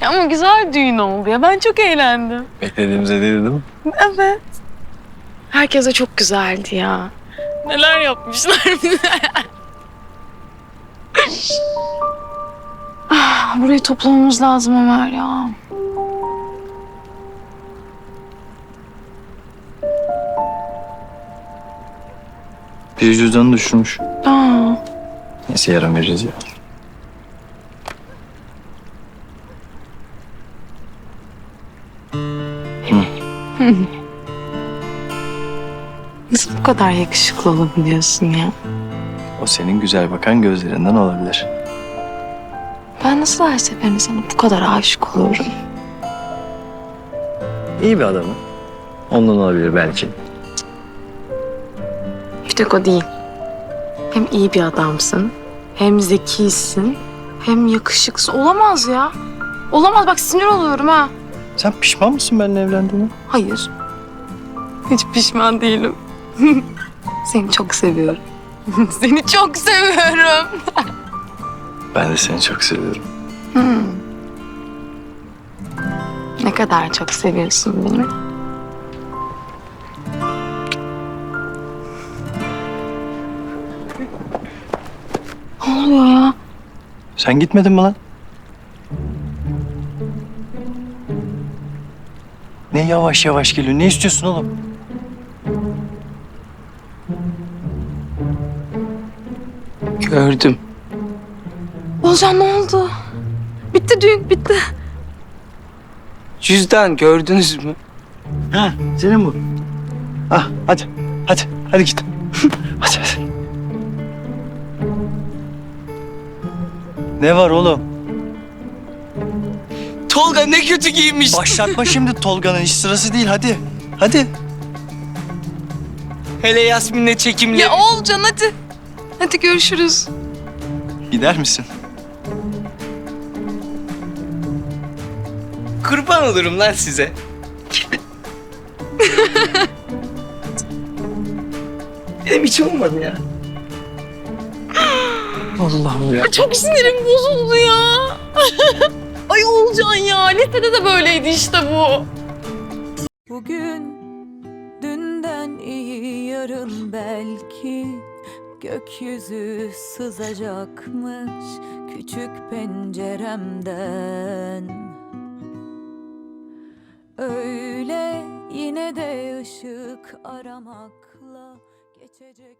Ya Ama güzel düğün oldu ya. Ben çok eğlendim. Beklediğimize değil mi? Evet. Herkese çok güzeldi ya. Neler yapmışlar bize. ah, burayı toplamamız lazım Ömer ya. Bir cüzdanı düşürmüş. Aa, Neyse yarın veririz ya. Nasıl bu kadar yakışıklı olabiliyorsun ya? O senin güzel bakan gözlerinden olabilir. Ben nasıl her seferinde sana bu kadar aşık oluyorum? İyi bir adamı. Ondan olabilir belki. Bir tek o değil. Hem iyi bir adamsın, hem zekisin, hem yakışıksız. Olamaz ya. Olamaz bak sinir oluyorum ha. Sen pişman mısın benimle evlendiğine? Hayır. Hiç pişman değilim. Seni çok seviyorum. Seni çok seviyorum. Ben de seni çok seviyorum. Hmm. Ne kadar çok seviyorsun beni. Ne oluyor ya? Sen gitmedin mi lan? Ne yavaş yavaş geliyor? Ne istiyorsun oğlum? Gördüm. Olcan ne oldu? Bitti düğün bitti. Cüzdan gördünüz mü? Ha, senin bu. Ah, hadi. Hadi. Hadi git. hadi hadi. Ne var oğlum? Tolga ne kötü giymiş. Başlatma şimdi Tolga'nın iş sırası değil. Hadi. Hadi. Hele Yasmin'le çekimli. Ya Olcan hadi. Hadi görüşürüz. Gider misin? Kurban olurum lan size. Benim hiç olmadı ya. Allah'ım ya. Çok sinirim bozuldu ya. Ay Olcan ya. Lisede de böyleydi işte bu. Bugün dünden iyi yarın belki gökyüzü sızacakmış küçük penceremden. Öyle yine de ışık aramakla geçecek.